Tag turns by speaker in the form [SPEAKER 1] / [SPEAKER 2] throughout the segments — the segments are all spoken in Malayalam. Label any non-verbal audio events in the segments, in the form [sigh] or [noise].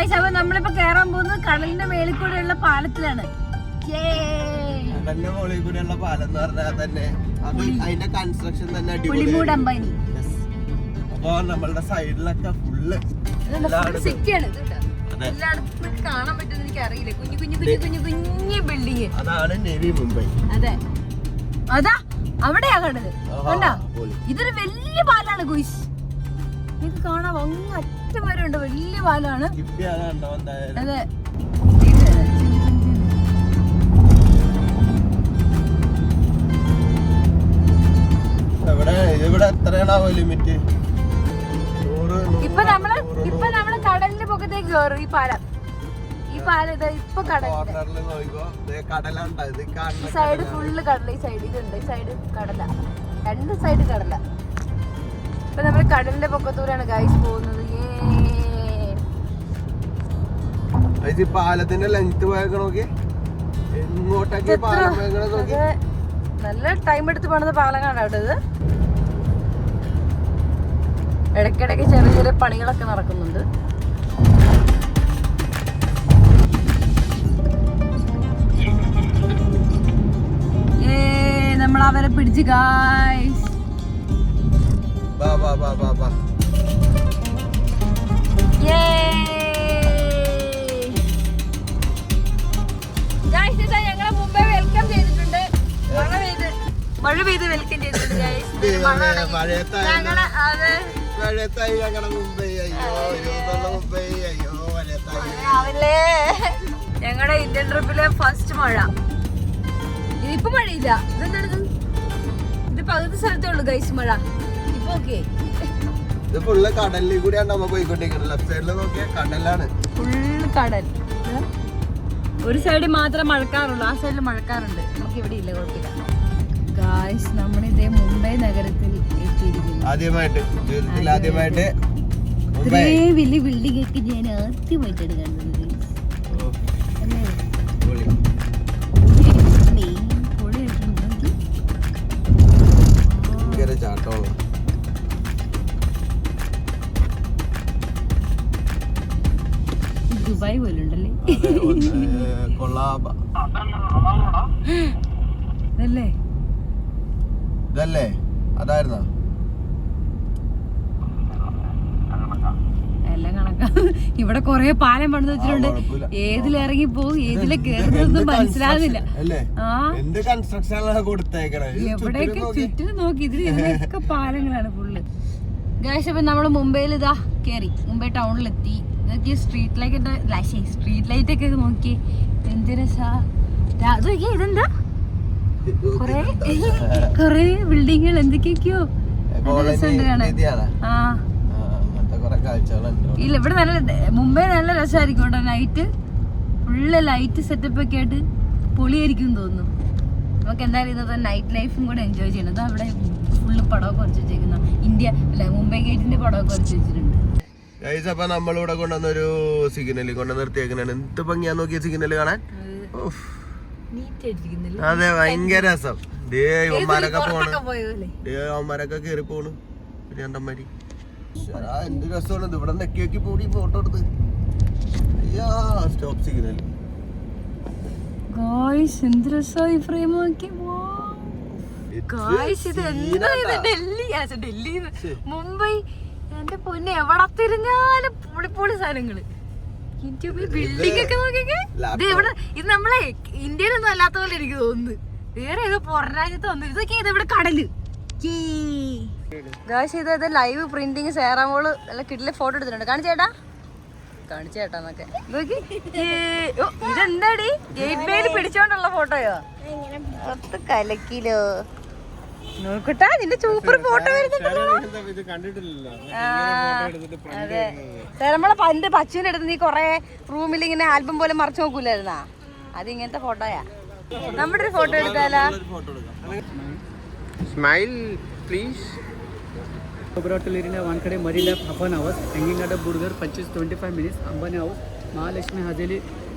[SPEAKER 1] ഗായ്സ് അപ്പൊ നമ്മളിപ്പോ കേറാൻ പോകുന്നത് കടലിന്റെ മേളിൽ കൂടെയുള്ള പാലത്തിലാണ്!
[SPEAKER 2] കടലിന്റെ മുകളിൽ കൂടെയുള്ള പാലം എന്ന് പറഞ്ഞാൽ തന്നെ അത് അതിന്റെ കൺസ്ട്രക്ഷൻ തന്നെ
[SPEAKER 1] പുളിമൂട് അമ്പാനി.
[SPEAKER 2] അപ്പൊ നമ്മളുടെ സൈഡിലൊക്കെ ഫുള്ള്
[SPEAKER 1] സിറ്റിയാണ്. എല്ലായിടത്തും. കാണാൻ പറ്റുന്ന എനിക്ക് അറിയില്ല കുഞ്ഞു കുഞ്ഞു കുഞ്ഞു കുഞ്ഞു കുഞ്ഞു ബിൽഡിങ്
[SPEAKER 2] അതാണ് നേവി മുംബൈ
[SPEAKER 1] അതെ. അതാ അവിടെയാ കണ്ടത്. കണ്ടോ. ഇതൊരു വലിയ പാലാണ് ഗുയിസ് നിങ്ങൾക്ക് കാണാം. അങ്ങ് അറ്റം വരെ ഉണ്ട് വലിയ പാലാണ് അതെ.
[SPEAKER 2] ലിമിറ്റ്
[SPEAKER 1] ഇപ്പൊ നമ്മൾ ഇപ്പൊ നമ്മൾ കടലിന്റെ പൊക്കത്തേക്ക് കയറും ഈ പാലം. ഈ പാലം ഇതാ ഇപ്പൊ കടൽ ഈ
[SPEAKER 2] കാണുന്ന
[SPEAKER 1] സൈഡ് ഫുള്ള് കടല. ഈ സൈഡ് ഇതുണ്ട്. ഈ സൈഡ് കടല. രണ്ട് സൈഡ് കടല. ഇപ്പൊ നമ്മൾ കടലിന്റെ പൊക്കത്തൂരാണ് ഗൈസ് പോകുന്നത്.
[SPEAKER 2] പാലത്തിന്റെ ലെങ്ത് പോയൊക്കെ നോക്കി എങ്ങോട്ടൊക്കെ പാലം നോക്കി
[SPEAKER 1] നല്ല ടൈം എടുത്ത് പണിത പാലം അവിടെ ഇത്. ഇടയ്ക്കിടയ്ക്ക് ചെറിയ ചെറിയ പണികളൊക്കെ നടക്കുന്നുണ്ട്. നമ്മൾ അവരെ പിടിച്ച് ഗായ്സ്
[SPEAKER 2] വാ വാ ബാ ഞങ്ങളെ
[SPEAKER 1] മുമ്പേ വെൽക്കം ചെയ്തിട്ടുണ്ട്. മഴ പെയ്ത് മഴ പെയ്ത് വെൽക്കം ചെയ്തിട്ടുണ്ട് ഞങ്ങളെ അതെ.
[SPEAKER 2] മഴയത്തായി മുംബൈ അയ്യോ മുംബൈ അയ്യോ മഴയത്തായി.
[SPEAKER 1] രാവിലെ ഞങ്ങളുടെ ഇന്ത്യൻ ട്രിപ്പിലെ ഫസ്റ്റ് മഴ. ഇതിപ്പോ മഴയില്ല. ഇതെന്താണ് ഇത്? ഇത് പകുതി സ്ഥലത്തേ ഉള്ളൂ ഗൈസ് മഴ. ഇപ്പൊ ഓക്കെ
[SPEAKER 2] ഇത് ഫുള്ള് കടലിൽ കൂടിയാണ് നമ്മ പോയിക്കൊണ്ടിരിക്കുന്നത്. ലെഫ്റ്റ് സൈഡിൽ നോക്കിയാൽ കടലാണ്.
[SPEAKER 1] ഫുള്ള് കടൽ. ഒരു സൈഡിൽ മാത്രം മഴക്കാറുള്ളൂ ആ സൈഡിൽ മഴക്കാറുണ്ട്. നമുക്ക് ഇവിടെ ഇല്ല കുഴപ്പമില്ല. ഗായ്സ് നമ്മുടെ ഇതേ മുംബൈ നഗരത്തിൽ എത്തിയിരിക്കുന്നു.
[SPEAKER 2] ആദ്യമായിട്ട് ജീവിതത്തിൽ ആദ്യമായിട്ട്
[SPEAKER 1] ഇത്രയും വലിയ ബിൽഡിംഗ് ഒക്കെ ഞാൻ ആദ്യമായിട്ടാണ് കണ്ടത്.
[SPEAKER 2] ഭയങ്കര ചാട്ടമാണ്
[SPEAKER 1] ദുബായ്
[SPEAKER 2] പോലുണ്ടല്ലേ
[SPEAKER 1] അല്ലേ
[SPEAKER 2] ഇതല്ലേ? അതായിരുന്നോ?
[SPEAKER 1] എല്ലാം കണക്കാ. ഇവിടെ കൊറേ പാലം പണിത് വെച്ചിട്ടുണ്ട്. ഏതിലിറങ്ങി പോകും ഏതിലെ
[SPEAKER 2] മനസ്സിലാവില്ല
[SPEAKER 1] മനസ്സിലാകുന്നില്ല എവിടെയൊക്കെ
[SPEAKER 2] ചുറ്റിനും നോക്കി.
[SPEAKER 1] ഇതിൽ ഇതിലൊക്കെ പാലങ്ങളാണ് ഫുള്ള് ഗാഷ് അപ്പൊ നമ്മൾ മുംബൈയിൽ ഇതാ കേറി. മുംബൈ ടൗണിലെത്തി ഇതൊക്കെ സ്ട്രീറ്റ് ലൈറ്റ് സ്ട്രീറ്റ് ലൈറ്റ് ഒക്കെ നോക്കി. എന്ത് രസാ. നോക്കിയേ, ഇതെന്താ? കൊറേ [laughs] കൊറേ ബിൽഡിങ്ങുകൾ എന്തൊക്കെയൊക്കെയോ. ആ. ഇല്ല ഇവിടെ നല്ല മുംബൈ നല്ല രസമായിരിക്കും കേട്ടോ നൈറ്റ് ഫുള്ള് ലൈറ്റ് സെറ്റപ്പ് ഒക്കെ ആയിട്ട് പൊളിയായിരിക്കും തോന്നുന്നു. നമുക്ക് എന്തായാലും ഇന്നത്തെ നൈറ്റ് ലൈഫും കൂടെ എൻജോയ് ചെയ്യണം. അവിടെ ഫുള്ള് പടമൊക്കെ കുറച്ച് വെച്ചേക്കുന്ന. ഇന്ത്യ അല്ല മുംബൈ ഗേറ്റിന്റെ പടമൊക്കെ കുറച്ച് വെച്ചിട്ടുണ്ട്.
[SPEAKER 2] ഗൈസ് അപ്പൊ നമ്മളിവിടെ കൊണ്ടുവന്നൊരു സിഗ്നൽ കൊണ്ട് നിർത്തിയേക്കണാണ്. എന്ത് ഭംഗിയാ നോക്കിയ സിഗ്നൽ കാണാൻ? അതെ ഭയങ്കര രസം. ദേ ഇവന്മാരൊക്കെ പോണ്. കേറി പോണു. രണ്ടമ്മാരി എന്ത് രസമാണ് ഇവിടെ നെക്കി വെക്കി പൂടി ഫോട്ടോ എടുത്ത് സ്റ്റോപ്പ് സിഗ്നൽ
[SPEAKER 1] ഗോയ്സ് എന്ത് രസമായി ഫ്രെയിം നോക്കി ഗായ്സ് ഇത് എന്താ ഇത്? ഡൽഹി ഡൽഹി മുംബൈ എന്റെ പൊന്നെ എവിടെ തിരിഞ്ഞാലും പൊളിപ്പൊളി സാധനങ്ങൾ. ബിൽഡിംഗ് ഒക്കെ നോക്കിയൊക്കെ ഇത് എവിടെ ഇത് നമ്മളെ ഇന്ത്യയിലൊന്നും അല്ലാത്ത പോലെ എനിക്ക് തോന്നുന്നു. വേറെ ഏതോ പുറം രാജ്യത്ത് വന്നു. ഇതൊക്കെ ഇത് ഇവിടെ കടൽ? ഗായ്സ് ഇത് ഇത് ലൈവ് പ്രിന്റിങ് സേറാമോൾ നല്ല കിട്ടിലെ ഫോട്ടോ എടുത്തിട്ടുണ്ട്. കാണിച്ചേട്ടാ? കാണിച്ചേട്ടാ എന്നൊക്കെ നോക്കി. ഏ, ഓ, ഇതെന്താടി? ഗേറ്റ് വേയിൽ പിടിച്ചോണ്ടുള്ള ഫോട്ടോയോ കലക്കിലോ. നോക്കട്ടാ നിന്റെ സൂപ്പർ ഫോട്ടോ വരുന്നുണ്ടല്ലോ. നമ്മളെ പണ്ട് പച്ചുവിന്റെ അടുത്ത് നീ കൊറേ റൂമിൽ ഇങ്ങനെ ആൽബം പോലെ മറച്ചു നോക്കൂലായിരുന്നാ? അത് ഇങ്ങനത്തെ ഫോട്ടോയാ നമ്മുടെ ഒരു photo എടുത്താലാ?
[SPEAKER 3] Smile please one kade Murray left half an hour. Hanging at a Burger, purchase 25 minutes.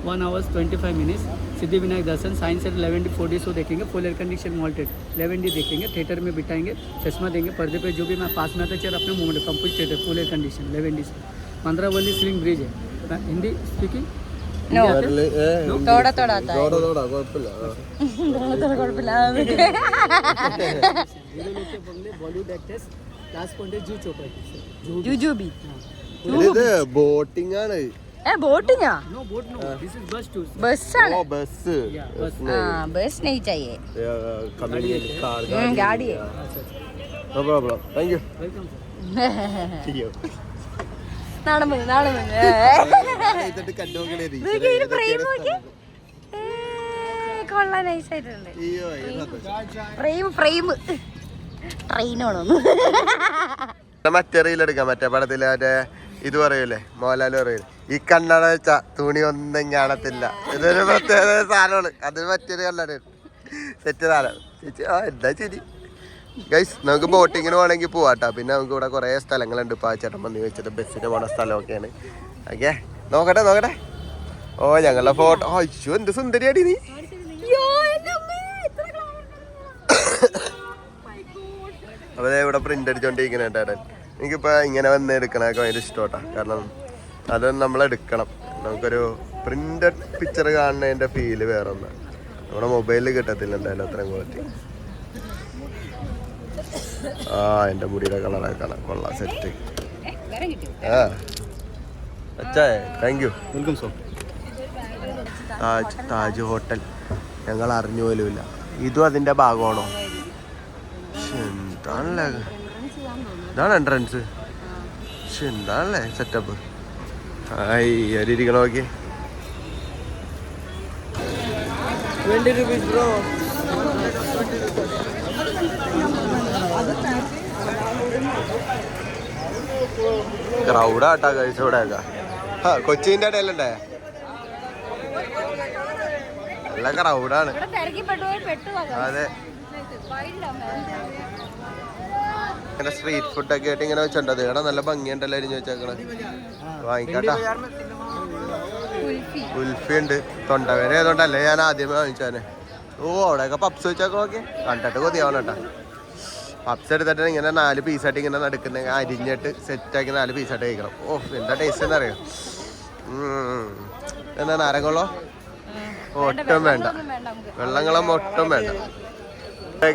[SPEAKER 3] One hours twenty five minutes Siddhi Vinayak Darshan science at eleven D four D show देखेंगे फुल एयर कंडीशन मॉल्टेड इलेवन डी देखेंगे थिएटर में बिठाएँगे चश्मा देंगे पर्दे पे जो भी मैं पास में आता चेयर अपने movement complete theatre full air condition eleven D से। मंद्रावली स्लिंग ब्रिज है। Hindi speaking Bollywood actress last point
[SPEAKER 1] भी [laughs]
[SPEAKER 2] മറ്റേ റീൽ മറ്റേ പടത്തിലെ മറ്റേ ഇത് പറയൂലേ മോഹൻലാൽ പറയൂലേ ഈ കണ്ണട വെച്ച തുണി ഒന്നും കാണത്തില്ല ഇതൊരു പ്രത്യേക സാധനമാണ്. അത് മറ്റൊരു കണ്ണട സെറ്റ് സാധനം. ചേച്ചി ആ എന്താ ശരി? ഗൈസ് നമുക്ക് ബോട്ടിങ്ങിന് പോകണമെങ്കിൽ പോവാട്ടോ. പിന്നെ നമുക്ക് ഇവിടെ കുറേ സ്ഥലങ്ങളുണ്ട്. ഇപ്പോൾ ആ ചേട്ടൻ വന്ന് വെച്ചത് ബസ്സിന് പോണ സ്ഥലമൊക്കെയാണ്. ഓക്കെ നോക്കട്ടെ നോക്കട്ടെ. ഓ ഞങ്ങളുടെ ഫോട്ടോ. അയ്യോ എന്ത് സുന്ദരിയാടി നീ. അപ്പോൾ ദേ ഇവിടെ പ്രിന്റ് അടിച്ചോണ്ടിരിക്കുന്ന എനിക്കിപ്പോൾ ഇങ്ങനെ വന്ന് എടുക്കണമൊക്കെ ഭയങ്കര ഇഷ്ടമാട്ടാ കാരണം നമ്മൾ നമ്മളെടുക്കണം. നമുക്കൊരു പ്രിന്റഡ് പിക്ചർ കാണുന്നതിന്റെ ഫീൽ വേറെ ഒന്ന് നമ്മുടെ മൊബൈലിൽ കിട്ടത്തില്ല എന്തായാലും അത്രയും ക്വാളിറ്റി ആ എന്റെ മുടിയുടെ കളറൊക്കെ കാണാം. കൊള്ളാം സെറ്റ് ആ. അച്ഛാ thank you
[SPEAKER 3] welcome so
[SPEAKER 2] Taj Taj hotel. ഞങ്ങൾ അറിഞ്ഞു പോലുമില്ല. ഇതും അതിന്റെ ഭാഗമാണോ? എന്താണല്ലേ ഇതാണ് എൻട്രൻസ് പക്ഷെ എന്താണല്ലേ സെറ്റപ്പ് ആയി അവരിയ്ക്കണം
[SPEAKER 3] ഓക്കെ
[SPEAKER 2] ക്രൗഡാട്ടാ കഴിച്ച ഇവിടെ ആ കൊച്ചിന്റെ നല്ല ക്രൗഡാണ് അതെ. ഇങ്ങനെ സ്ട്രീറ്റ് ഫുഡൊക്കെ ആയിട്ട് ഇങ്ങനെ വെച്ചിട്ടുണ്ടത് ഇവിടെ നല്ല ഭംഗിയുണ്ടല്ലോ അരിഞ്ഞു വെച്ചേക്കണേ വാങ്ങിക്കാട്ടാ ഉൽഫി ഉണ്ട് തൊണ്ടവേന ഏതോണ്ടല്ലേ ഞാൻ ആദ്യമേ വാങ്ങിച്ചാനെ. ഓ അവിടെയൊക്കെ പപ്സ് വെച്ചൊക്കെ നോക്കി. കണ്ടിട്ട് കൊതിയാവണട്ടാ പപ്സ് എടുത്തിട്ട് ഇങ്ങനെ നാല് പീസായിട്ട് ഇങ്ങനെ നടക്കുന്ന. അരിഞ്ഞിട്ട് സെറ്റാക്കി നാല് പീസായിട്ട് കഴിക്കണം. ഓ എന്താ ടേസ്റ്റ് എന്നറിയോ ഉം. എന്താ നാരങ്ങളോ ഒട്ടും വേണ്ട വെള്ളങ്ങളും ഒട്ടും വേണ്ട.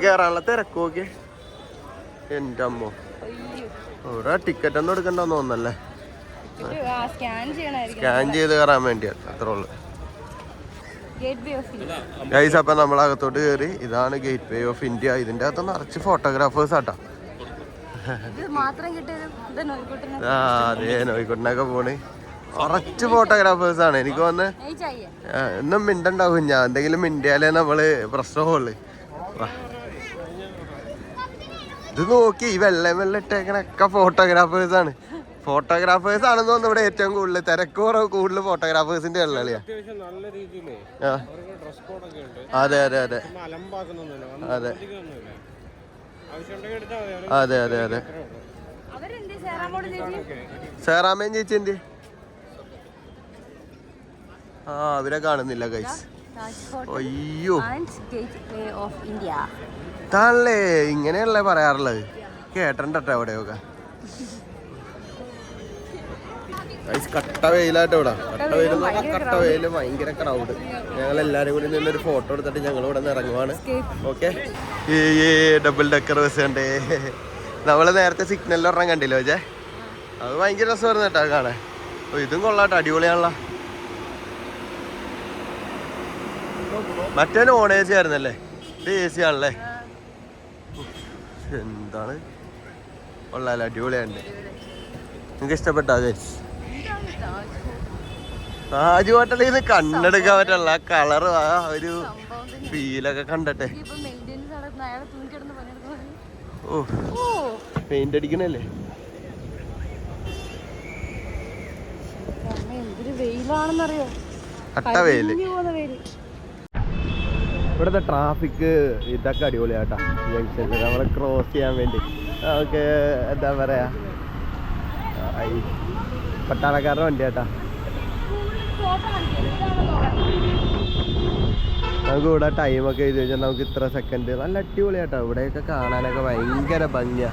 [SPEAKER 2] കയറാനുള്ള തിരക്ക് നോക്കി എന്റെ അമ്മോ. ഇവിടെ ടിക്കറ്റ് ഒന്നും എടുക്കണ്ടെന്ന് തോന്നല്ലേ
[SPEAKER 1] സ്കാൻ
[SPEAKER 2] ചെയ്ത് കയറാൻ വേണ്ടിയാണ് അത്രേ ഉള്ളു. ഗൈസ് അപ്പം നമ്മൾ അകത്തോട്ട് കയറി ഇതാണ് ഗേറ്റ് വേ ഓഫ് ഇന്ത്യ ഇതിന്റെ അകത്ത് നിറച്ച് ഫോട്ടോഗ്രാഫേഴ്സ് ആട്ടാ. അതെ നോയിക്കോട്ടിനൊക്കെ പോണ്. കുറച്ച് ഫോട്ടോഗ്രാഫേഴ്സ് ആണ്. എനിക്ക് വന്ന്
[SPEAKER 1] ഇന്നും
[SPEAKER 2] എന്നും മിണ്ടുണ്ടാവും. ഞാൻ എന്തെങ്കിലും മിണ്ടിയാലേ നമ്മൾ പ്രശ്നമുള്ളു. ഇത് നോക്കി ഈ വെള്ളം വെള്ളം ഇട്ടേക്കണൊക്കെ ഫോട്ടോഗ്രാഫേഴ്സ് ആണ്. ഫോട്ടോഗ്രാഫേഴ്സ് ആണെന്ന് തോന്നുന്നു ഇവിടെ ഏറ്റവും കൂടുതൽ തിരക്ക് കുറവ് കൂടുതൽ ഫോട്ടോഗ്രാഫേഴ്സിന്റെ ഉള്ളിയാ
[SPEAKER 4] നല്ല രീതിയിലേ
[SPEAKER 2] ആ.
[SPEAKER 4] അവർക്ക് ഡ്രസ് കോഡൊക്കെ ഉണ്ട്.
[SPEAKER 2] അതെ അതെ അതെ. അതെ. അതെ അതെ അതെ. സേറാമേൻ ചേച്ചി? എന്ത്? ആ അവരെ കാണുന്നില്ല
[SPEAKER 1] ഹോട്ടൽ
[SPEAKER 2] അയ്യോ. താണല്ലേ ഇങ്ങനെയല്ലേ പറയാറുള്ളത്? കേട്ടണ്ടട്ടെ എവിടെയൊക്കെ? കട്ട വെയിലാട്ടോ ഇവിടെ. കട്ട വെയിൽ കട്ട വെയിൽ ഭയങ്കര ക്രൗഡ് ഞങ്ങൾ എല്ലാരും കൂടി നിന്നൊരു ഫോട്ടോ എടുത്തിട്ട് ഞങ്ങൾ ഇവിടെ നിന്ന് ഇറങ്ങുവാണ്. ഓക്കെ ഈ ഡബിൾ ഡെക്കർ ബസ് കണ്ടേ. നമ്മൾ നേരത്തെ സിഗ്നലിൽ ഒരെണ്ണം കണ്ടില്ലോ ചേ അത് ഭയങ്കര രസമായിരുന്നു കേട്ടോ കാണാൻ. ഇതും കൊള്ളാട്ടോ അടിപൊളിയാണല്ലോ. മറ്റേ നോൺ എ സി ആയിരുന്നല്ലേ? ഇത് എ സി ആണല്ലേ എന്താണ്? കൊള്ളാല അടിപൊളിയാണ് നിങ്ങൾക്ക് ഇഷ്ടപ്പെട്ടോ അതെ താജ് ഹോട്ടലിൽ നിന്ന് കണ്ണെടുക്കാൻ പറ്റുള്ള കളറ് ആ ഒരു ഫീലൊക്കെ കണ്ടട്ടെ. ഓ പെയിന്റ് അടിക്കണല്ലേ?
[SPEAKER 1] പോകുന്ന വെയിൽ.
[SPEAKER 2] ഇവിടുത്തെ ട്രാഫിക് ഇതൊക്കെ അടിപൊളിയാട്ടാ. ജംഗ്ഷനിൽ നമ്മളെ ക്രോസ് ചെയ്യാൻ വേണ്ടി. നമുക്ക് എന്താ പറയാ? പട്ടാളക്കാരുടെ വണ്ടി വണ്ടിയാട്ടാ. നമുക്ക് ഇവിടെ ടൈമൊക്കെ എഴുതി വെച്ചാൽ നമുക്ക് ഇത്ര സെക്കൻഡ് നല്ല അടിപൊളിയാട്ടോ. ഇവിടെയൊക്കെ കാണാനൊക്കെ ഭയങ്കര ഭംഗിയാ.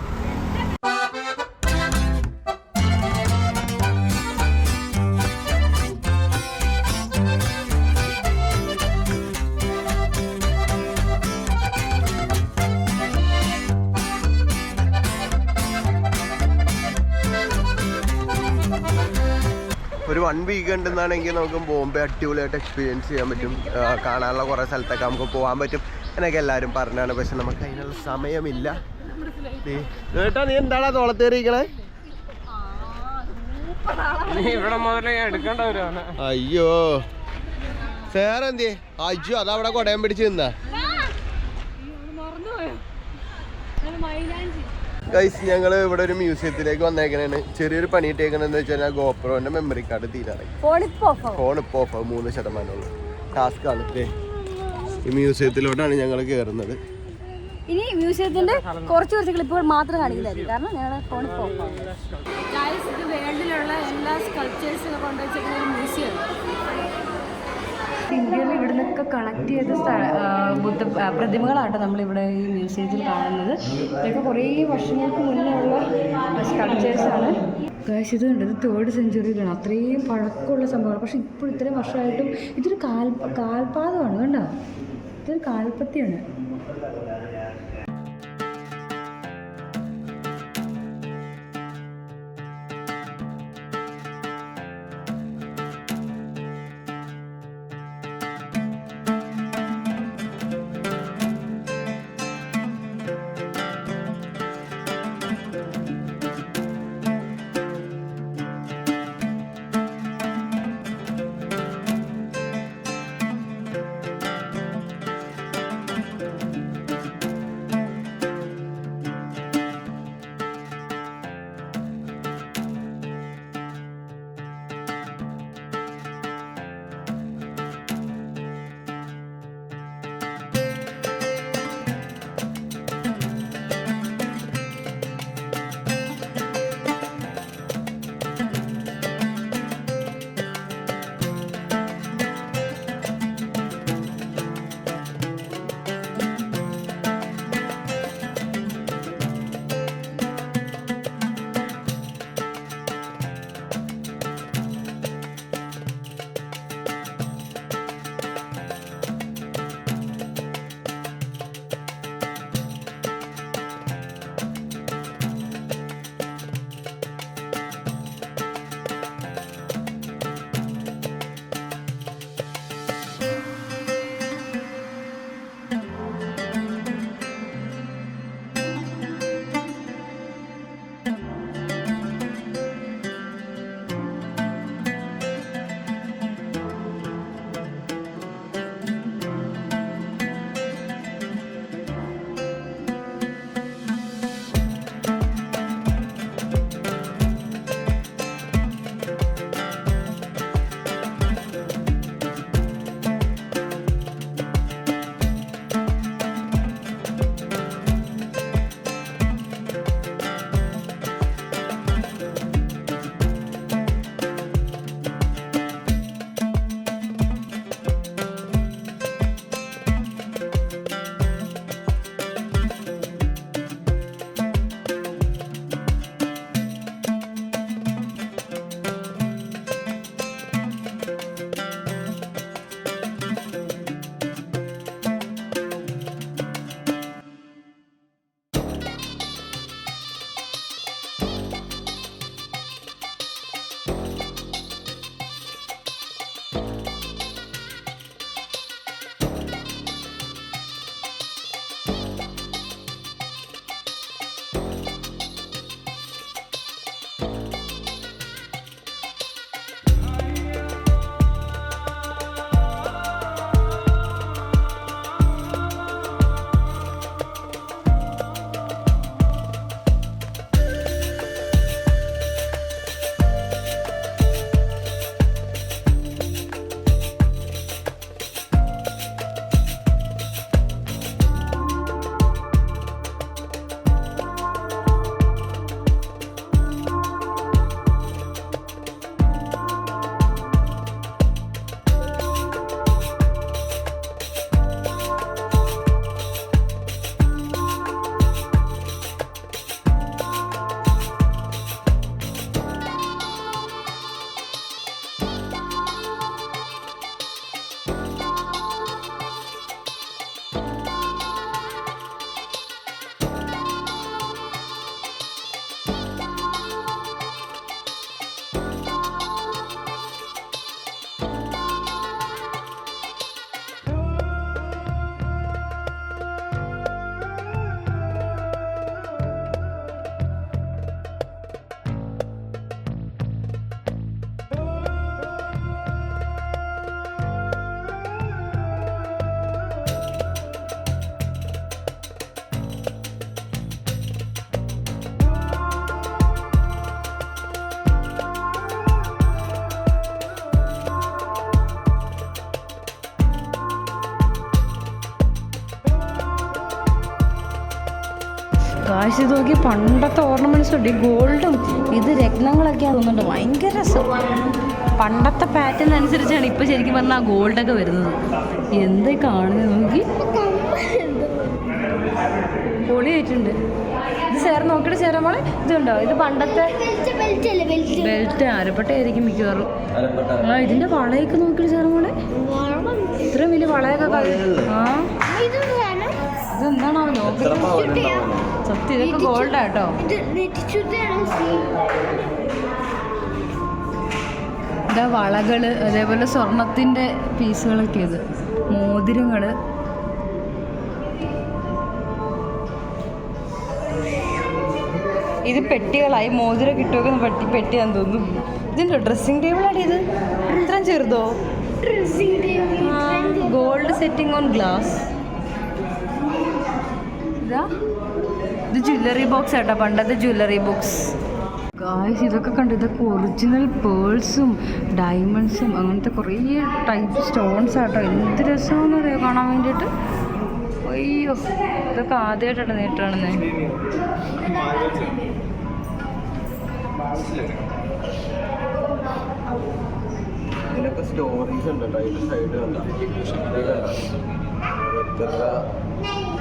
[SPEAKER 2] വൺ എന്നാണെങ്കിൽ നമുക്ക് ബോംബെ അടിപൊളിയായിട്ട് എക്സ്പീരിയൻസ് ചെയ്യാൻ പറ്റും. കാണാനുള്ള കുറേ സ്ഥലത്തൊക്കെ നമുക്ക് പോകാൻ പറ്റും. എന്നൊക്കെ എല്ലാവരും പറഞ്ഞാണ്. പക്ഷെ നമുക്ക് അതിനുള്ള സമയമില്ല. ഏട്ടാ നീ എന്താടാ തോളത്തേറിയിക്കണേ അയ്യോ. സാറെന്തേ അയ്യോ അതവിടെ കൊടയം പിടിച്ച് നിന്നാ. ഗൈസ് ഞങ്ങൾ ഇവിടെ ഒരു മ്യൂസിയത്തിലേക്ക് വന്നേക്കണേണ്. ചെറിയൊരു പണി ഇട്ടേക്കണെന്ന് വെച്ച് കഴിഞ്ഞാൽ ഗോപ്രോന്റെ മെമ്മറി കാർഡ് തീരാറായി. ഫോൺ ഇപ്പോൾ ഓഫ് മൂന്ന് ശതമാനമുള്ളൂ ടാസ്ക് ആണ്. ഈ മ്യൂസിയത്തിലോട്ടാണ് ഞങ്ങൾ കേറുന്നത്.
[SPEAKER 1] ഇനി മ്യൂസിയത്തിന്റെ കുറച്ച് കുറച്ച് ക്ലിപ്പുകൾ മാത്രം കാണിക്കുന്നതായിരിക്കും. കാരണം ഞങ്ങളുടെ ഫോൺ ഗായ്സ് ഇത് വേൾഡിലുള്ള എല്ലാ സ്കൾപ്ചേഴ്സും കൊണ്ടുവച്ചിരിക്കുന്ന ഒരു ഇവിടെ കണക്ട് ചെയ്ത ബുദ്ധ പ്രതിമകളാട്ടോ നമ്മളിവിടെ ഈ മ്യൂസിയത്തിൽ കാണുന്നത്. ഇതൊക്കെ കുറേ വർഷങ്ങൾക്ക് മുന്നേ ഉള്ള ആണ്. ഗായ്സ് ഇത് കണ്ടത് തേർഡ് സെഞ്ചുറിയിലാണ് അത്രയും പഴക്കമുള്ള സംഭവമാണ്. പക്ഷേ ഇപ്പോൾ ഇത്രയും വർഷമായിട്ടും ഇതൊരു കാൽ കാൽപാദമാണ് കണ്ടോ? ഇതൊരു കാൽപ്പത്തിയാണ്. കാശ് ഇത് നോക്കി പണ്ടത്തെ ഓർണമെന്റ്സ് ഉണ്ട്. ഈ ഗോൾഡും ഇത് രത്നങ്ങളൊക്കെ തോന്നുന്നുണ്ട് ഭയങ്കര രസം. പണ്ടത്തെ പാറ്റേൺ അനുസരിച്ചാണ് ഇപ്പൊ ശരിക്കും പറഞ്ഞാൽ ആ ഗോൾഡൊക്കെ വരുന്നത്. എന്ത് കാണുന്നത് നോക്കി. പൊളിയായിട്ടുണ്ട് ഇത് ചേർ നോക്കിയിട്ട് ചേരാൻ മോളെ ഇതുണ്ടോ? ഇത് പണ്ടത്തെ ബെൽറ്റ് അരപ്പട്ടയായിരിക്കും മിക്കവാറും. ആ ഇതിന്റെ വളയൊക്കെ നോക്കിയിട്ട് ചേരാൻ മോളെ. ഇത്രയും വലിയ വളയൊക്കെ ആ. ഇതെന്താണോ നോക്കുന്നത് സത്യം ഇതൊക്കെ ഗോൾഡാ കേട്ടോ ഇതാ വളകൾ അതേപോലെ സ്വർണത്തിന്റെ പീസുകളൊക്കെ ഇത്. മോതിരങ്ങൾ. ഇത് പെട്ടികളായി മോതിരം കിട്ടുമൊക്കെ പെട്ടി പെട്ടിയാന്ന് തോന്നുന്നു. ഇതിന്റെ ഡ്രസ്സിംഗ് ടേബിളാണ് ഇത്. ഇത്രയും ചെറുതോ? ഗോൾഡ് സെറ്റിംഗ് ഓൺ ഗ്ലാസ് ഇതാ. ഇത് ജ്വല്ലറി ബോക്സ് ആട്ടോ പണ്ടത്തെ ജ്വല്ലറി ബോക്സ് ഗായ്സ് ഇതൊക്കെ കണ്ടു? ഇതൊക്കെ ഒറിജിനൽ പേൾസും ഡയമണ്ട്സും അങ്ങനത്തെ കുറേ ടൈപ്പ് സ്റ്റോൺസ് ആട്ടോ. എന്ത് രസമാണെന്ന് അറിയാം? കാണാൻ വേണ്ടിയിട്ട്? അയ്യോ ഇതൊക്കെ ആദ്യമായിട്ടാണ് നേരിട്ടാണെന്നേ
[SPEAKER 2] ഇതിനൊക്കെ സ്റ്റോറീസ് ഉണ്ട് കേട്ടോ ഇതിന്റെ സൈഡ്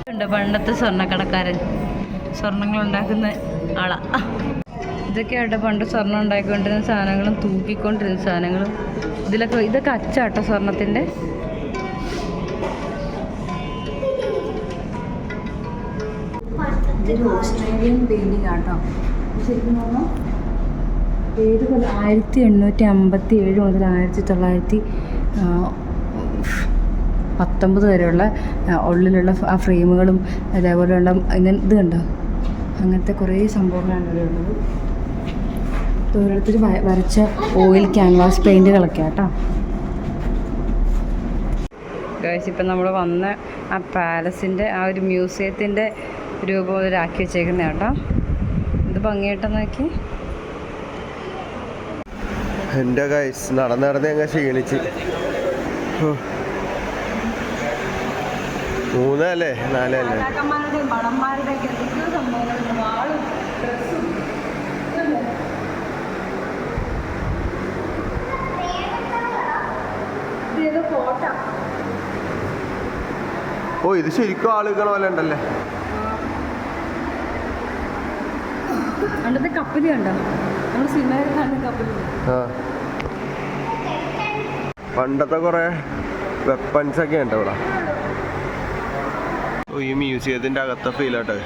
[SPEAKER 2] കണ്ടോ?
[SPEAKER 1] പണ്ടത്തെ സ്വർണക്കടക്കാരൻ. സ്വർണങ്ങൾ ഉണ്ടാക്കുന്ന ആളാ ഇതൊക്കെയാട്ടോ പണ്ട് സ്വർണം ഉണ്ടാക്കിക്കൊണ്ടിരുന്ന സാധനങ്ങളും തൂക്കിക്കൊണ്ടിരുന്ന സാധനങ്ങളും. ഇതിലൊക്കെ ഇതൊക്കെ അച്ചാട്ടോ സ്വർണത്തിന്റെ? ഏത് ആയിരത്തി എണ്ണൂറ്റി അമ്പത്തി ഏഴ് മുതൽ ആയിരത്തി തൊള്ളായിരത്തി പത്തൊമ്പത് വരെയുള്ള ഉള്ളിലുള്ള ആ ഫ്രെയിമുകളും അതേപോലെയുള്ള ഇങ്ങനെ ഇത് കണ്ടോ? അങ്ങനത്തെ കുറേ സംഭവങ്ങളാണ് ഇവിടെ ഉള്ളത്. ഓരോരുത്തർ വരച്ച ഓയിൽ ക്യാൻവാസ് പെയിന്റുകളൊക്കെ കേട്ടോ ഇപ്പം നമ്മൾ വന്ന ആ പാലസിന്റെ ആ ഒരു മ്യൂസിയത്തിന്റെ രൂപം ഇതിലാക്കി വെച്ചേക്കുന്ന കേട്ടോ. ഇത് ഭംഗിയായിട്ട് നോക്കി.
[SPEAKER 2] എന്റെ ഗൈസ് നടന്ന് നടന്ന് ഞങ്ങൾ ക്ഷീണിച്ച്.
[SPEAKER 1] ഇതേതോ നാലല്ലേ?
[SPEAKER 2] ഓ ഇത് ശരിക്കും ആളുകൾ പോലെ ഉണ്ടല്ലേ?
[SPEAKER 1] കപ്പൽ കണ്ടോ? നമ്മൾ സിനിമയിൽ കാണുന്ന കപ്പൽ.
[SPEAKER 2] ആ. പണ്ടത്തെ കുറെ വെപ്പൺസ് ഒക്കെ ഉണ്ട് ഇവിടെ ഈ മ്യൂസിയത്തിന്റെ അകത്തെ
[SPEAKER 1] ഫീലാട്ടെ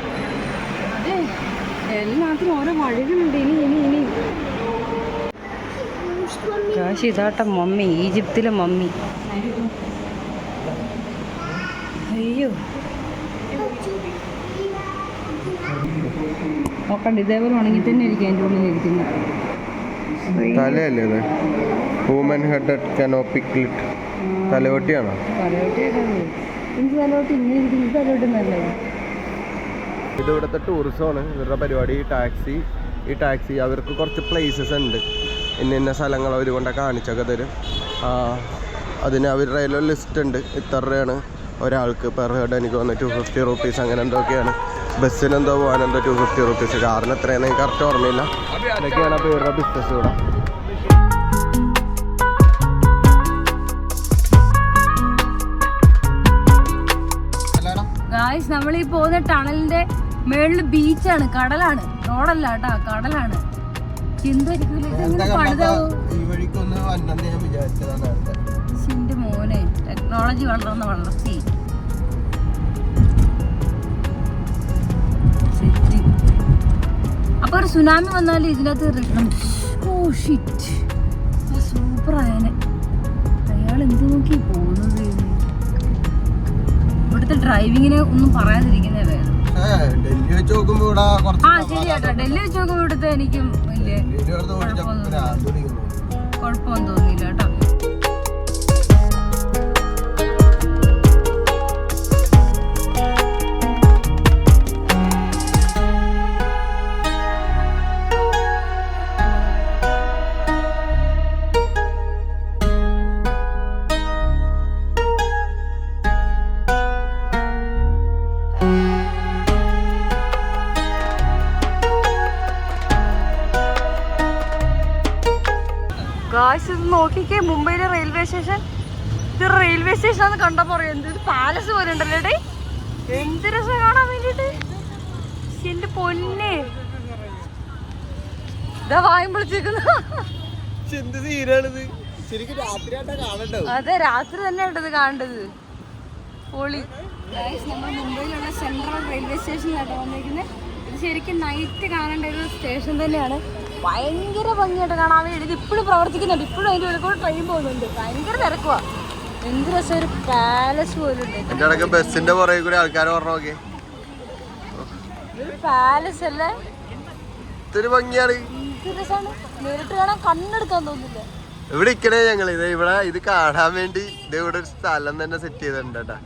[SPEAKER 1] എല്ലാത്തിനും ഓരോ വഴികളുണ്ട്. ഇനി ഇനി ഇനി. കാശ് ഇതാട്ട മമ്മി ഈജിപ്തിലെ മമ്മി. അയ്യോ. നോക്കണ്ട ഇതേപോലെ ഉണങ്ങി തന്നെ ഇരിക്കും അതിന്റെ ഉള്ളിൽ ഇരിക്കുന്നത്
[SPEAKER 2] തലയല്ലേ ഇത്? Human headed കനോപ്പിക് തലവെട്ടിയാണോ?
[SPEAKER 1] തലവട്ടിയാണോ എനിക്ക് തലവട്ടി ഇങ്ങനെ ഇരിക്കും ഇത് തലവട്ടി നല്ലത്
[SPEAKER 2] ഇത് ഇവിടുത്തെ ടൂറിസമാണ് ഇവരുടെ പരിപാടി ഈ ടാക്സി ഈ ടാക്സി അവർക്ക് കുറച്ച് പ്ലേസസ് ഉണ്ട്. ഇന്ന ഇന്ന സ്ഥലങ്ങൾ അവർ കൊണ്ട് കാണിച്ചൊക്കെ തരും. അതിന് അവരുടെ കയ്യിലൊരു ലിസ്റ്റ് ഉണ്ട്. ഇത്ര രൂപയാണ് ഒരാൾക്ക് പെർ ഹെഡ് എനിക്ക് തോന്നുന്നു ടു ഫിഫ്റ്റി റുപ്പീസ് അങ്ങനെ എന്തൊക്കെയാണ് ബസ്സിനെന്തോ പോകാനെന്തോ ടു ഫിഫ്റ്റി റുപ്പീസ് കാറിന് എത്രയാണെന്ന് എനിക്ക് കറക്റ്റ് ഓർമ്മയില്ല. ഇതൊക്കെയാണ് അപ്പോൾ ഇവരുടെ ബിസിനസ് ഇവിടെ.
[SPEAKER 1] നമ്മൾ ഈ പോകുന്ന ടണലിന്റെ മേളിൽ ബീച്ചാണ് കടലാണ്. റോഡല്ല കേട്ടാ കടലാണ് ചിന്റെ മോനെ ടെക്നോളജി വളർന്ന വളർത്തി. അപ്പൊ ഒരു സുനാമി വന്നാൽ ഇതിനകത്ത് ഓ ഷിറ്റ് സൂപ്പർ ആയനെ. അയാൾ എന്ത് നോക്കി? പോകുന്നത് ഇവിടുത്തെ ഡ്രൈവിങ്ങിനെ ഒന്നും പറയാതിരിക്കുന്നേ വേണം
[SPEAKER 2] ഡൽഹി വെച്ച് നോക്കുമ്പോ ഇവിടെ കുറച്ച്
[SPEAKER 1] ആ ശരിയാട്ടോ. ഡൽഹി വെച്ച് നോക്കുമ്പോ ഇവിടുത്തെ എനിക്കും വലിയ. കുഴപ്പമൊന്നും തോന്നിയില്ല കേട്ടോ. നോക്കിക്കേ മുംബൈയിലെ റെയിൽവേ സ്റ്റേഷൻ ഇത് റെയിൽവേ സ്റ്റേഷൻ ആണെന്ന് കണ്ടപ്പോ പറയാം എന്ത് പാലസ് പോലെ ഉണ്ടല്ലോ ഡേ എന്ത് രസം കാണാൻ വേണ്ടിട്ട് എന്റെ പൊന്നെ. ഇതാ വായും
[SPEAKER 2] കാണണ്ടാവും
[SPEAKER 1] അതെ രാത്രി തന്നെ ഇത് കാണേണ്ടത്. പൊളി. നമ്മൾ മുംബൈയിലുള്ള സെൻട്രൽ റെയിൽവേ സ്റ്റേഷനിലാണ് വന്നിരിക്കുന്നത് ഇത് ശരിക്കും നൈറ്റ് കാണേണ്ട ഒരു സ്റ്റേഷൻ തന്നെയാണ്. ഭയങ്കര ഭംഗിയായിട്ട് കാണാൻ വേണ്ടി ഇപ്പോഴും പ്രവർത്തിക്കുന്നുണ്ട്. ഇപ്പോഴും അതിന്റെ ഉള്ളിൽ കൂടെ ട്രെയിൻ പോകുന്നുണ്ട്. ഭയങ്കര തിരക്കുവാ. എന്ത് രസം ഒരു പാലസ് പോലും ഉണ്ട്.
[SPEAKER 2] ബസ്സിന്റെ പുറകെ കൂടി ആൾക്കാർ പറഞ്ഞു നോക്കി
[SPEAKER 1] ഇതൊരു പാലസ് അല്ലേ?
[SPEAKER 2] ഭംഗിയാണ്.
[SPEAKER 1] നേരിട്ട് കാണാൻ കണ്ണെടുക്കാൻ തോന്നില്ല
[SPEAKER 2] ഇവിടെ ഇക്കണേ ഞങ്ങൾ ഇത് ഇവിടെ ഇത് കാണാൻ വേണ്ടി ഇത് ഇവിടെ ഒരു സ്ഥലം തന്നെ സെറ്റ് ചെയ്തിട്ടുണ്ട് കേട്ടാ.